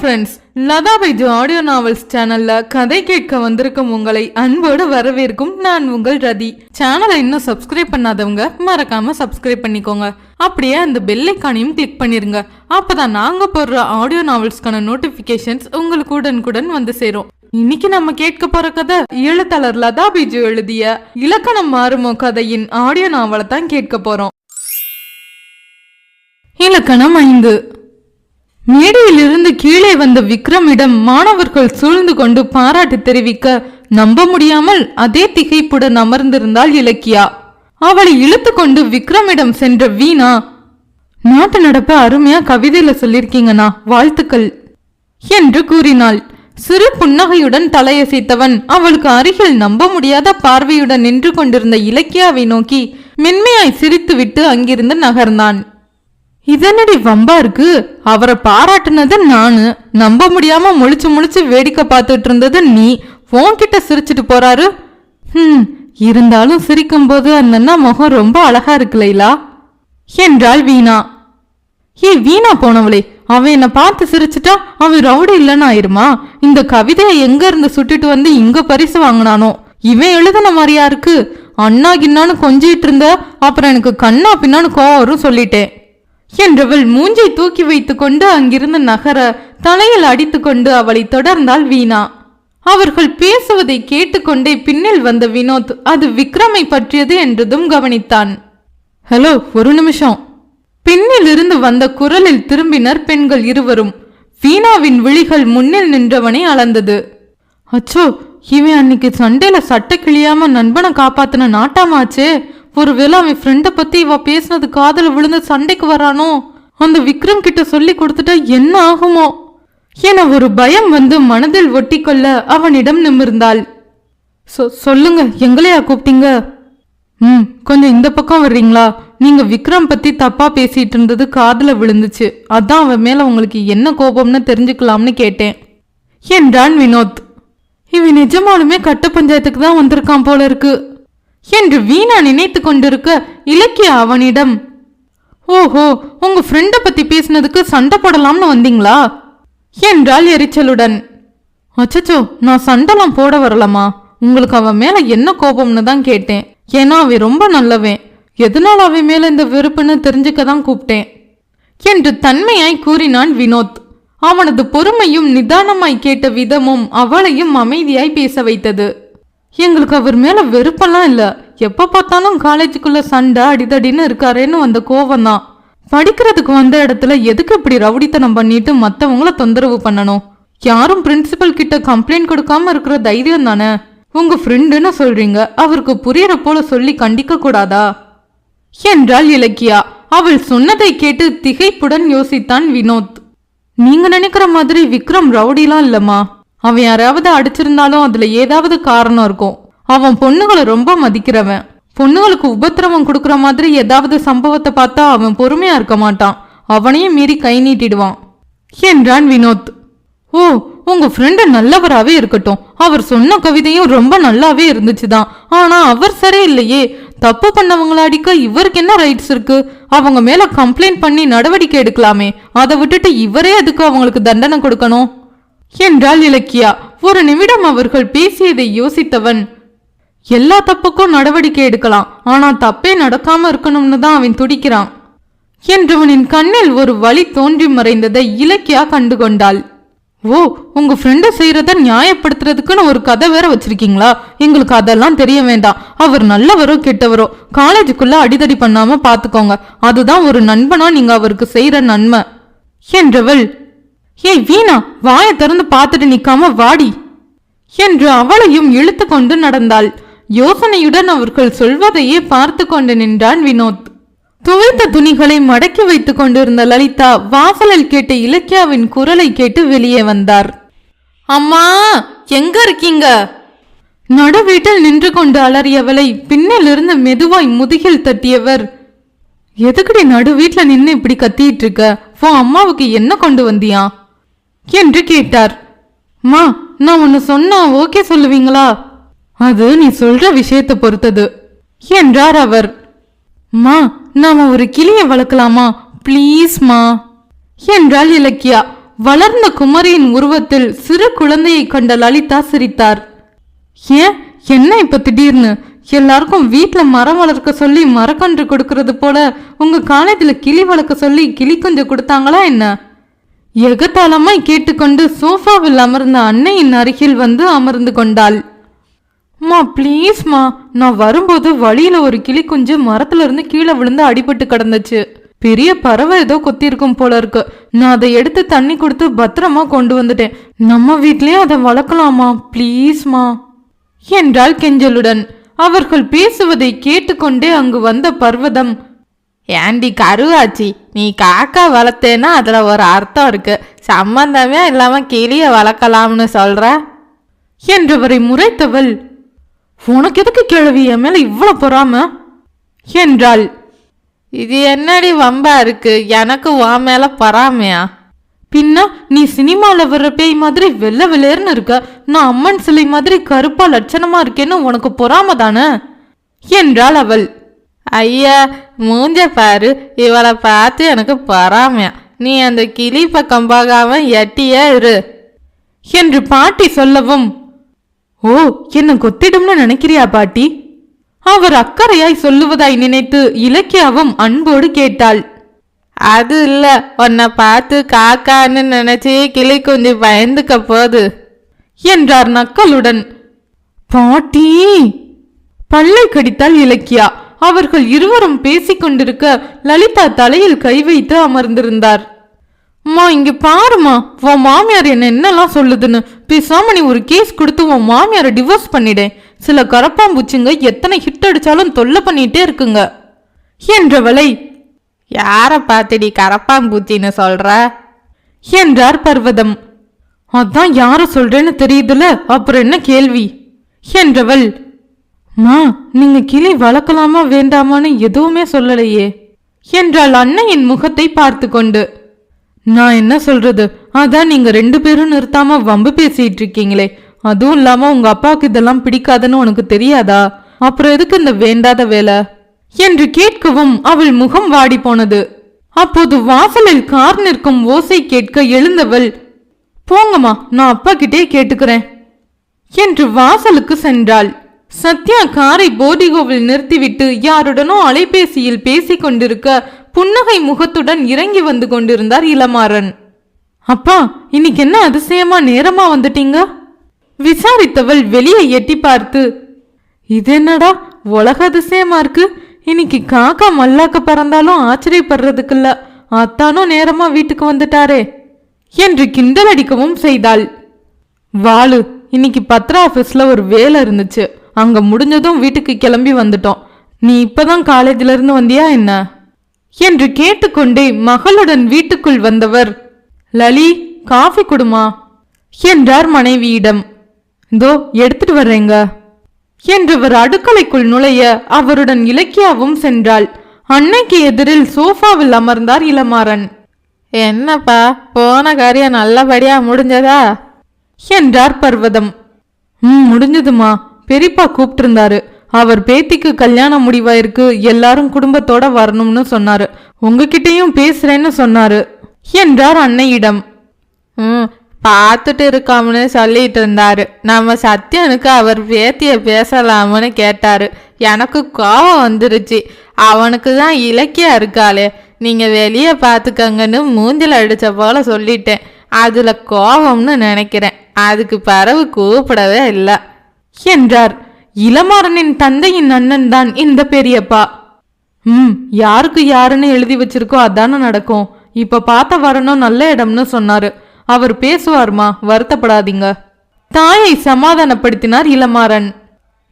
Friends Latha Baiju audio novels சேனல்ல கதை கேட்க வந்திருக்கும் உங்களை அன்போடு வரவேற்கும் நான் உங்கள் ரதி. சேனலை இன்னும் சப்ஸ்கிரைப் பண்ணாதவங்க மறக்காம சப்ஸ்கிரைப் பண்ணிக்கோங்க. அப்படியே அந்த பெல்லைக்கானையும் கிளிக் பண்ணிருங்க. அப்பதான் நாங்க போடுற ஆடியோ நாவல்ஸ்க்கான நோட்டிபிகேஷன்ஸ் உங்களுக்கு உடனுக்குடன் வந்து சேரும். இன்னைக்கு நம்ம கேட்க போற கதை எழுத்தாளர் லதா பைஜு எழுதிய இலக்கணம் மாறுமோ கதையின் ஆடியோ நாவலை தான் கேட்க போறோம். இலக்கணம் ஐந்து. மேடையிலிருந்து கீழே வந்த விக்ரமிடம் மாணவர்கள் சூழ்ந்து கொண்டு பாராட்டு தெரிவிக்க நம்ப முடியாமல் அதே திகைப்புடன் அமர்ந்திருந்தாள் இலக்கியா. அவளை இழுத்து கொண்டு விக்ரமிடம் சென்ற வீணா நாட்டு நடப்ப அருமையா கவிதையில சொல்லிருக்கீங்கண்ணா வாழ்த்துக்கள் என்று கூறினாள். சிறு புன்னகையுடன் தலையசைத்தவன் அவளுக்கு அருகில் நம்ப முடியாத பார்வையுடன் நின்று கொண்டிருந்த இலக்கியாவை நோக்கி மென்மையாய் சிரித்துவிட்டு அங்கிருந்து நகர்ந்தான். இதனடி வம்பா இருக்கு. அவரை பாராட்டுனது நானு. நம்ப முடியாம முழிச்சு முழிச்சு வேடிக்கை பார்த்துட்டு இருந்தது நீ. உன்கிட்ட சிரிச்சிட்டு போறாரு. ஹம். இருந்தாலும் சிரிக்கும் போது அண்ணன்னா முகம் ரொம்ப அழகா இருக்கு லைலா. என்றாள் வீணா. ஏ வீணா போனவளே. அவன் என்னை பார்த்து சிரிச்சிட்டா அவன் ரவுடி இல்லைன்னு ஆயிருமா? இந்த கவிதையை எங்க இருந்து சுட்டுட்டு வந்து இங்க பரிசு வாங்கினானோ? இவன் எழுதின மாதிரியா இருக்கு. அண்ணா கின்னான்னு கொஞ்சிட்டு இருந்த அப்புறம் எனக்கு கண்ணா பின்னான்னு கோவம் வரும் சொல்லிட்டேன். என்றவள் மூஞ்சை தூக்கி வைத்துக்கொண்டு அங்கிருந்து நகர தலையில் அடித்துக்கொண்டு அவளை தொடர்ந்தாள் வீணா. அவர்கள் பேசுவதை கேட்டுக்கொண்டே பின்னில் வந்த வினோத் அது விக்ரமை பற்றியது? என்றதும் கவனித்தான். ஹலோ ஒரு நிமிஷம். பின்னில் இருந்து வந்த குரலில் திரும்பினர் பெண்கள் இருவரும். வீணாவின் விழிகள் முன்னில் நின்றவனை அளந்தது. அச்சோ இவன் அன்னைக்கு சண்டையில சட்டை கிழியாம நண்பனை காப்பாத்தின நாட்டாமாச்சே. ஒருவேளை அவன் ஃப்ரெண்டை பத்தி இவ பேசினது காதல விழுந்து சண்டைக்கு வரானோ? அந்த விக்ரம் கிட்ட சொல்லி கொடுத்துட்டா என்ன ஆகுமோ? என ஒரு பயம் வந்து மனதில் ஒட்டிக்கொள்ள அவனிடம் நிமிர்ந்தாள். சொ- சொல்லுங்க எங்களையா கூப்பிட்டீங்க? ம் கொஞ்சம் இந்த பக்கம் வர்றீங்களா? நீங்க விக்ரம் பத்தி தப்பா பேசிட்டு இருந்தது காதுல விழுந்துச்சு. அதான் அவன் மேல உங்களுக்கு என்ன கோபம்னு தெரிஞ்சுக்கலாம்னு கேட்டேன். என்றான் வினோத். இவன் நிஜமாலுமே கட்ட பஞ்சாயத்துக்கு தான் வந்திருக்கான் போல இருக்கு. என்று வீணா நினைத்து கொண்டிருக்க இலக்கிய அவனிடம் ஓஹோ உங்க ஃப்ரெண்டை பத்தி பேசினதுக்கு சண்டை போடலாம்னு வந்தீங்களா? என்றாள் எரிச்சலுடன். அச்சச்சோ நான் சண்டைலாம் போட வரலமா உங்களுக்கு அவன் மேல என்ன கோபம்னு தான் கேட்டேன். ஏன்னா அவன் ரொம்ப நல்லவன். எதனால் அவன் மேல இந்த வெறுப்புன்னு தெரிஞ்சுக்க தான் கூப்பிட்டேன் என்று தன்மையாய் கூறினான் வினோத். அவனது பொறுமையும் நிதானமாய் கேட்ட விதமும் அவளையும் அமைதியாய் பேச வைத்தது. எங்களுக்கு அவர் மேல வெறுப்பெல்லாம் இல்ல. எப்ப பார்த்தாலும் காலேஜுக்குள்ள சண்டை அடிதடின்னு இருக்காரேன்னு வந்த கோவம் தான். படிக்கிறதுக்கு வந்த இடத்துல எதுக்கு இப்படி ரவுடித்தனம் பண்ணிட்டு மத்தவங்கள தொந்தரவு பண்ணணும்? யாரும் பிரின்சிபல் கிட்ட கம்ப்ளைண்ட் கொடுக்காம இருக்கிற தைரியம் தானே? உங்க ஃப்ரெண்டுன்னு சொல்றீங்க. அவருக்கு புரியற போல சொல்லி கண்டிக்க கூடாதா? என்றாள் இலக்கியா. அவள் சொன்னதை கேட்டு திகைப்புடன் யோசித்தான் வினோத். நீங்க நினைக்கிற மாதிரி விக்ரம் ரவுடிலாம் இல்லம்மா. அவன் யாராவது அடிச்சிருந்தாலும் அதுல ஏதாவது காரணம் இருக்கும். அவன் பொண்ணுகளை ரொம்ப மதிக்கிறவன். பொண்ணுங்களுக்கு உபத்திரவம் கொடுக்குற மாதிரி ஏதாவது சம்பவத்தை பார்த்தா அவன் பொறுமையா இருக்க மாட்டான். அவனையும் மீறி கை நீட்டிடுவான். என்றான் வினோத். ஓ உங்க ஃப்ரெண்டு நல்லவராகவே இருக்கட்டும். அவர் சொன்ன கவிதையும் ரொம்ப நல்லாவே இருந்துச்சுதான். ஆனா அவர் சரியில்லையே. தப்பு பண்ணவங்கள அடிக்க இவருக்கு என்ன ரைட்ஸ் இருக்கு? அவங்க மேல கம்ப்ளைண்ட் பண்ணி நடவடிக்கை எடுக்கலாமே. அதை விட்டுட்டு இவரே அதுக்கு அவங்களுக்கு தண்டனை கொடுக்கணும். என்றாள் இலக்கியா. ஒரு நிமிடம் அவர்கள் பேசியதை யோசித்தவன் எல்லா தப்புக்கும் நடவடிக்கை எடுக்கலாம். ஆனா தப்பே நடக்காம இருக்கணும்னு தான் அவன் துடிக்கிறான். என்றவனின் கண்ணில் ஒரு வழி தோன்றி மறைந்ததை இலக்கியா கண்டுகொண்டாள். ஓ உங்க ஃப்ரெண்டு செய்யறத நியாயப்படுத்துறதுக்குன்னு ஒரு கதை வேற வச்சிருக்கீங்களா? எங்களுக்கு அதெல்லாம் தெரிய வேண்டாம். அவர் நல்லவரோ கெட்டவரோ காலேஜுக்குள்ள அடிதடி பண்ணாம பாத்துக்கோங்க. அதுதான் ஒரு நண்பனா நீங்க அவருக்கு செய்யற நன்மை. என்றவள் ஏய் வீணா வாயை திறந்து பார்த்துட்டு நிக்காம வாடி. என்று அவளையும் இழுத்து கொண்டு நடந்தாள். யோசனையுடன் அவர்கள் சொல்வதையே பார்த்து கொண்டு நின்றான் வினோத். துவைத்த துணிகளை மடக்கி வைத்துக் கொண்டிருந்த லலிதா வாசலில் கேட்ட இலக்கியாவின் குரலை கேட்டு வெளியே வந்தார். அம்மா எங்க இருக்கீங்க? நடு வீட்டில் நின்று கொண்டு அலறியவளை பின்னிலிருந்து மெதுவாய் முதுகில் தட்டியவர். எதுக்குடி நடு வீட்டில் நின்று இப்படி கத்திட்டு இருக்க? உன் அம்மாவுக்கு என்ன கொண்டு வந்தியா? என்று கேட்டார். மா நான் ஒன்று சொன்னா ஓகே சொல்லுவீங்களா? அது நீ சொல்ற விஷயத்தை பொறுத்தது என்றார் அவர். மா நாம ஒரு கிளியை வளர்க்கலாமா? ப்ளீஸ் மா என்றாள் இலக்கியா. வளர்ந்த குமரியின் உருவத்தில் சிறு குழந்தையை கண்ட லலிதா சிரித்தார். ஏன்? என்ன இப்ப திடீர்னு? எல்லாருக்கும் வீட்டில் மரம் வளர்க்க சொல்லி மரக்கன்று கொடுக்கறது போல உங்க காலேஜில் கிளி வளர்க்க சொல்லி கிளி கொஞ்சம் கொடுத்தாங்களா என்ன? எகத்தாளமாய் கேட்டுக்கொண்டு சோஃபாவில் அமர்ந்த அன்னையின் அருகில் வந்து அமர்ந்து கொண்டாள். மா ப்ளீஸ்மா நான் வரும்போது வழியில ஒரு கிளி குஞ்சு மரத்துலேருந்து கீழே விழுந்து அடிபட்டு கிடந்துச்சு. பெரிய பறவை ஏதோ கொத்திருக்கும் போல இருக்கு. நான் அதை எடுத்து தண்ணி கொடுத்து பத்திரமா கொண்டு வந்துட்டேன். நம்ம வீட்லயே அதை வளர்க்கலாமா? ப்ளீஸ்மா என்றாள் கெஞ்சலுடன். அவர்கள் பேசுவதை கேட்டுக்கொண்டே அங்கு வந்த பர்வதம் ஏண்டி கருவாச்சி நீ காக்கா வளர்த்தேன்னா அதுல ஒரு அர்த்தம் இருக்கு. சம்பந்தமே இல்லாம கிளிய வளர்க்கலாம்னு சொல்ற? என்றவரை முறைத்தவள் உனக்கு எதுக்கு கிழவி? என் மேல இவ்வளவு பொறாம? என்றாள். இது என்னடி வம்பா இருக்கு? எனக்கு உன் மேல பொறாமையா? பின்ன நீ சினிமால வர்ற பேய் மாதிரி வெள்ளை வெள்ளேர்னு இருக்க. நான் அம்மன் சிலை மாதிரி கருப்பா லட்சணமா இருக்கேன்னு உனக்கு பொறாம தானே? என்றாள் அவள். ஐயா மூஞ்ச பாரு. இவளை பார்த்து எனக்கு பராமையா நீ அந்த கிளி பக்கம் போகாம எட்டியே இரு. என்று பாட்டி சொல்லவும் ஓ என்ன கொத்திடும்னு நினைக்கிறியா பாட்டி? அவர் அக்கறையாய் சொல்லுவதாய் நினைத்து இலக்கியாவும் அன்போடு கேட்டாள். அது இல்ல உன்னை பார்த்து காக்கான்னு நினைச்சு கிளி குஞ்சு பயந்துக்க போகுது என்றார் நக்கலுடன். பாட்டி! பல்லை கடித்தாள் இலக்கியா. அவர்கள் இருவரும் பேசிக்கொண்டிருக்க லலிதா தலையில் கை வைத்து அமர்ந்திருந்தார். அம்மா இங்க பாருமா உன் மாமியார் என்ன என்னெல்லாம் சொல்லுதுன்னு. பேசாம நீ ஒரு கேஸ் கொடுத்து உன் மாமியாரை டிவோர்ஸ் பண்ணிடேன் சில கரப்பாம்பூச்சிங்க எத்தனை ஹிட் அடிச்சாலும் தொல்லை பண்ணிட்டே இருக்குங்க. என்றவளை யார பார்த்துடி கரப்பாம்பூச்சின்னு சொல்ற? என்றார் பர்வதம். அதான் யார சொல்றேன்னு தெரியுதுல அப்புறம் என்ன கேள்வி? என்றவள் மா நீங்க கிளி வளர்க்கலாமா வேண்டாமான்னு எதுவுமே சொல்லலையே. என்றாள் அன்னையின் முகத்தை பார்த்து கொண்டு நான் என்ன சொல்றது? அதான் நீங்க ரெண்டு பேரும் நிறுத்தாம வம்பு பேசிட்டு இருக்கீங்களே அதுவும் இல்லாம உங்க அப்பாவுக்கு இதெல்லாம் பிடிக்காதுன்னு உனக்கு தெரியாதா? அப்புறம் எதுக்கு இந்த வேண்டாத வேலை? என்று கேட்கவும் அவள் முகம் வாடி போனது. அப்போது வாசலில் கார் நிற்கும் ஓசை கேட்க எழுந்தவள் போங்கம்மா நான் அப்பா கிட்டே கேட்டுக்கிறேன். என்று வாசலுக்கு சென்றாள். சத்யா காரை போடிகோவில் நிறுத்திவிட்டு யாருடனோ அலைபேசியில் பேசிக் கொண்டிருக்க புன்னகை முகத்துடன் இறங்கி வந்து கொண்டிருந்தார் இளமாறன். அப்பா இன்னைக்கு என்ன அதிசயமா நேரமா வந்துட்டீங்க? விசாரித்தவள் வெளியே எட்டி பார்த்து இது என்னடா உலக அதிசயமா இருக்கு. இன்னைக்கு காக்கா மல்லாக்க பறந்தாலும் ஆச்சரியப்படுறதுக்குல்ல. அத்தானும் நேரமா வீட்டுக்கு வந்துட்டாரே என்று கிண்டல் அடிக்கவும் செய்தாள். வாளு இன்னைக்கு பத்ரா ஆஃபீஸில் ஒரு வேலை இருந்துச்சு. அங்கே முடிஞ்சதும் வீட்டுக்கு கிளம்பி வந்துட்டோம். நீ இப்பதான் காலேஜிலிருந்து வந்தியா என்ன? என்று கேட்டுக்கொண்டே மகளுடன் வீட்டுக்குள் வந்தவர் லலி காஃபி குடுமா? என்றார் மனைவியிடம். இதோ எடுத்துட்டு வர்றேங்க. என்றவர் அடுக்கலைக்குள் நுழைய அவருடன் இலக்கியாவும் சென்றாள். அன்னைக்கு எதிரில் சோஃபாவில் அமர்ந்தார் இளமாறன். என்னப்பா போன காரியம் நல்லபடியா முடிஞ்சதா? என்றார் பர்வதம். ம் முடிஞ்சதுமா? பெரியப்பா கூப்பிட்டிருந்தாரு. அவர் பேத்திக்கு கல்யாணம் முடிவாயிருக்கு. எல்லாரும் குடும்பத்தோட வரணும்னு சொன்னாரு. உங்ககிட்டயும் பேசுறேன்னு சொன்னாரு. என்றார் அன்னையிடம். ம் பார்த்துட்டு இருக்கோம்னு சொல்லிட்டு இருந்தாரு. நம்ம சத்யனுக்கு அவர் பேத்திய பேசலாம்னு கேட்டாரு. எனக்கு கோபம் வந்துருச்சு. அவனுக்கு தான் இலக்கியா இருக்காளே. நீங்க வெளியே பார்த்துக்கங்கன்னு மூஞ்சில அடிச்ச போல சொல்லிட்டேன். அதுல கோபம்னு நினைக்கிறேன். அதுக்கு பறவு கூப்பிடவே இல்லை. என்றார். இளமாறனின் தந்தையின் அண்ணன் தான் இந்த பெரியப்பா. ம் யாருக்கு யாருன்னு எழுதி வச்சிருக்கோ அதானே நடக்கும். இப்ப பார்த்த வரணும் நல்ல இடம்னு சொன்னாரு. அவர் பேசுவார்மா? வருத்தப்படாதீங்க. தாயை சமாதானப்படுத்தினார் இளமாறன்.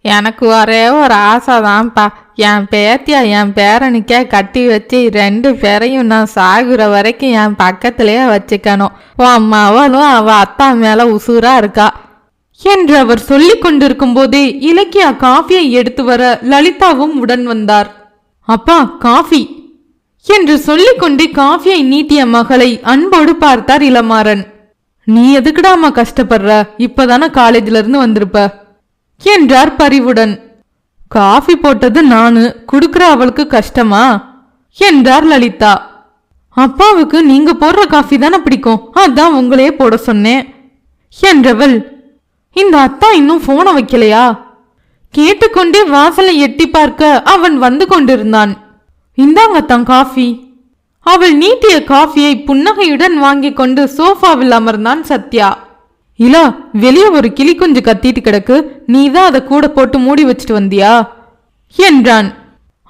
எனக்கு ஒரே ஒரு ஆசை தான்ப்பா என் பேத்தியா என் பேரனுக்கே கட்டி வச்சு ரெண்டு பேரையும் நான் சாகுற வரைக்கும் என் பக்கத்திலேயே வச்சுக்கணும். உன் மவளும் அவள் அத்தா மேலே உசுராக இருக்கா. என்று அவர் சொல்லிக் கொண்டிருக்கும் போதே இலக்கியா காஃபியை எடுத்து வர லலிதாவும் உடன் வந்தார். அப்பா காஃபி என்று சொல்லிக்கொண்டு காஃபியை நீட்டிய மகளை அன்போடு பார்த்தார் இளமாறன். நீ எதுக்குடாமா கஷ்டப்படுற? இப்பதானே காலேஜ்ல இருந்து வந்திருப்ப என்றார் பரிவுடன். காஃபி போட்டது நானு குடுக்கிற அவளுக்கு கஷ்டமா? என்றார் லலிதா. அப்பாவுக்கு நீங்க போடுற காஃபி தானே பிடிக்கும் அதான் உங்களையே போட சொன்னேன் என்றவள் இந்த அத்தா இன்னும் போனை வைக்கலையா? கேட்டுக்கொண்டே வாசலை எட்டி பார்க்க அவன் வந்து கொண்டிருந்தான். இந்தாங்க தான் காஃபி. அவள் நீட்டிய காஃபியை புன்னகையுடன் வாங்கிக் கொண்டு சோஃபாவில் அமர்ந்தான் சத்யா. இலா வெளியே ஒரு கிளி குஞ்சு கத்திட்டு கிடக்கு. நீ தான் அதை கூட போட்டு மூடி வச்சுட்டு வந்தியா? என்றான்.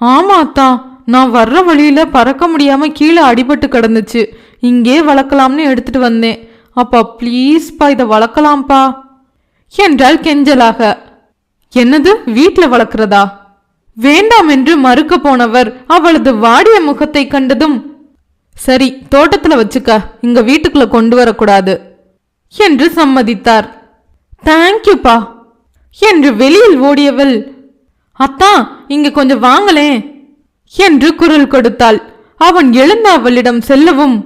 ஆமா அத்தா நான் வர்ற வழியில பறக்க முடியாம கீழே அடிபட்டு கிடந்துச்சு. இங்கே வளர்க்கலாம்னு எடுத்துட்டு வந்தேன். அப்பா ப்ளீஸ்ப்பா இதை வளர்க்கலாம்ப்பா. என்றாள் கெஞ்சலாக. என்னது வீட்ல வளர்க்கிறதா? வேண்டாம் என்று மறுக்க போனவர் அவளது வாடிய முகத்தை கண்டதும் சரி தோட்டத்துல வச்சுக்க இங்க வீட்டுக்குள்ள கொண்டு வரக்கூடாது என்று சம்மதித்தார். தேங்க்யூப்பா என்று வெளியில் ஓடியவள் அத்தா இங்க கொஞ்சம் வாங்களேன் என்று குரல் கொடுத்தாள். அவன் எழுந்த அவளிடம் செல்லவும்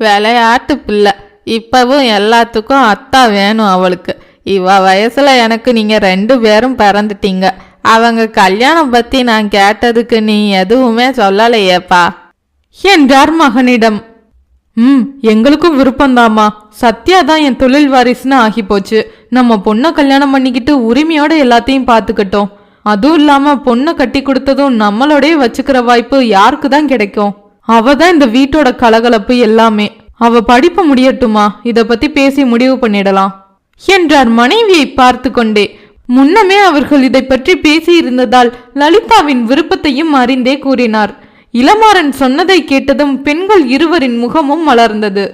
விளையாட்டு பிள்ளை இப்பவும் எல்லாத்துக்கும் அத்தா வேணும் அவளுக்கு. இவ வயசில் எனக்கு நீங்கள் ரெண்டு பேரும் பிறந்துட்டீங்க. அவங்க கல்யாணம் பற்றி நான் கேட்டதுக்கு நீ எதுவுமே சொல்லலையேப்பா. என்றார் மகனிடம் ம் எங்களுக்கும் விருப்பம்தாம்மா. சத்யா தான் என் தொழில் வாரிசுன்னு ஆகி போச்சு நம்ம பொண்ணை கல்யாணம் பண்ணிக்கிட்டு உரிமையோட எல்லாத்தையும் பார்த்துக்கிட்டோம். அதுவும் இல்லாமல் பொண்ணை கட்டி கொடுத்ததும் நம்மளோடய வச்சுக்கிற வாய்ப்பு யாருக்கு தான் கிடைக்கும்? அவ தான் இந்த வீட்டோட கலகலப்பு எல்லாமே. அவ படிப்பு முடியட்டுமா? இதை பற்றி பேசி முடிவு பண்ணிடலாம். என்றார் மனைவியை பார்த்து கொண்டே. முன்னமே அவர்கள் இதை பற்றி பேசியிருந்ததால் லலிதாவின் விருப்பத்தையும் அறிந்தே கூறினார். இளமாறன் சொன்னதை கேட்டதும் பெண்கள் இருவரின் முகமும் மலர்ந்தது.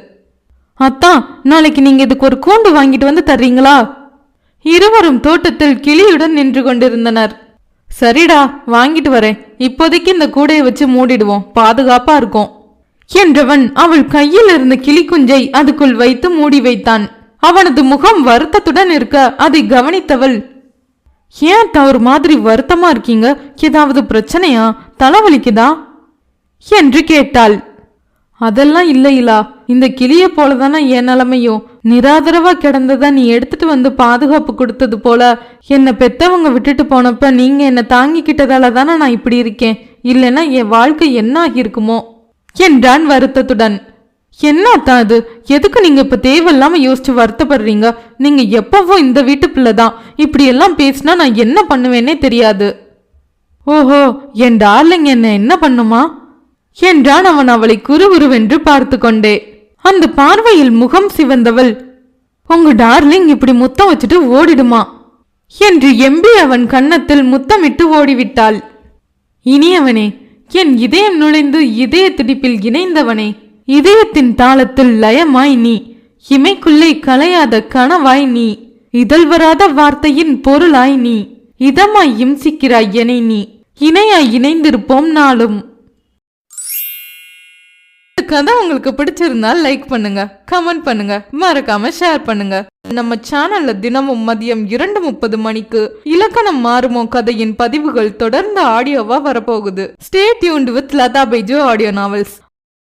அத்தா நாளைக்கு நீங்க இதுக்கு ஒரு கூண்டு வாங்கிட்டு வந்து தர்றீங்களா? இருவரும் தோட்டத்தில் கிளியுடன் நின்று கொண்டிருந்தனர். சரிடா வாங்கிட்டு வரேன். இப்போதைக்கு இந்த கூடையை வச்சு மூடிடுவோம். பாதுகாப்பா இருக்கும். என்றவன் அவள் கையில் இருந்த கிளி குஞ்சை அதுக்குள் வைத்து மூடி வைத்தான். அவனது முகம் வருத்தத்துடன் இருக்க அதை கவனித்தவள் ஏன் தவறு ஒரு மாதிரி வருத்தமா இருக்கீங்க? ஏதாவது பிரச்சனையா? தலைவலிக்குதா? என்று கேட்டாள். அதெல்லாம் இல்லையிலா இந்த கிளிய போலதானே என் நிலைமையும் நிராதரவா கிடந்ததா நீ எடுத்துட்டு வந்து பாதுகாப்பு கொடுத்தது போல. என்னை பெத்தவங்க விட்டுட்டு போனப்ப நீங்க என்னை தாங்கிக்கிட்டதால தானே நான் இப்படி இருக்கேன். இல்லைன்னா என் வாழ்க்கை என்ன ஆகியிருக்குமோ? என்றான் வருத்தத்துடன். என்னத்தான் அது எதுக்கு நீங்க இப்ப தேவையில்லாம யோசிச்சு வருத்தப்படுறீங்க? நீங்க எப்பவும் இந்த வீட்டு பிள்ளை தான் இப்படி எல்லாம் பேசினா நான் என்ன பண்ணுவேனே தெரியாது. ஓஹோ என் டார்லிங் என்ன என்ன பண்ணுமா? என்றான் அவன் அவளை குறுகுருவென்று பார்த்து கொண்டே. அந்த பார்வையில் முகம் சிவந்தவள் உங்க டார்லிங் இப்படி முத்தம் வச்சுட்டு ஓடிடுமா? என்று எம்பி அவன் கன்னத்தில் முத்தமிட்டு ஓடிவிட்டாள். இனியவனே என் இதயம் நுழைந்து இதய துடிப்பில் இணைந்தவனே இதயத்தின் தாளத்தில் லயமாய் நீ. இமைக்குள்ளே கலையாத கனவாய் நீ. இதழ் வராத வார்த்தையின் பொருளாய் நீ. இதமாய் இம்சிக்கிறாய் என நீ. இணையாய் இணைந்திருப்போம் நாளும். கதை உங்களுக்கு பிடிச்சிருந்தால் லைக் பண்ணுங்க கமெண்ட் பண்ணுங்க மறக்காம ஷேர் பண்ணுங்க. நம்ம சேனல்ல தினமும் மதியம் இரண்டு முப்பது மணிக்கு இலக்கணம் மாறுமோ கதையின் பதிவுகள் தொடர்ந்து ஆடியோவா வரப்போகுது. Stay tuned with Latha Baiju audio novels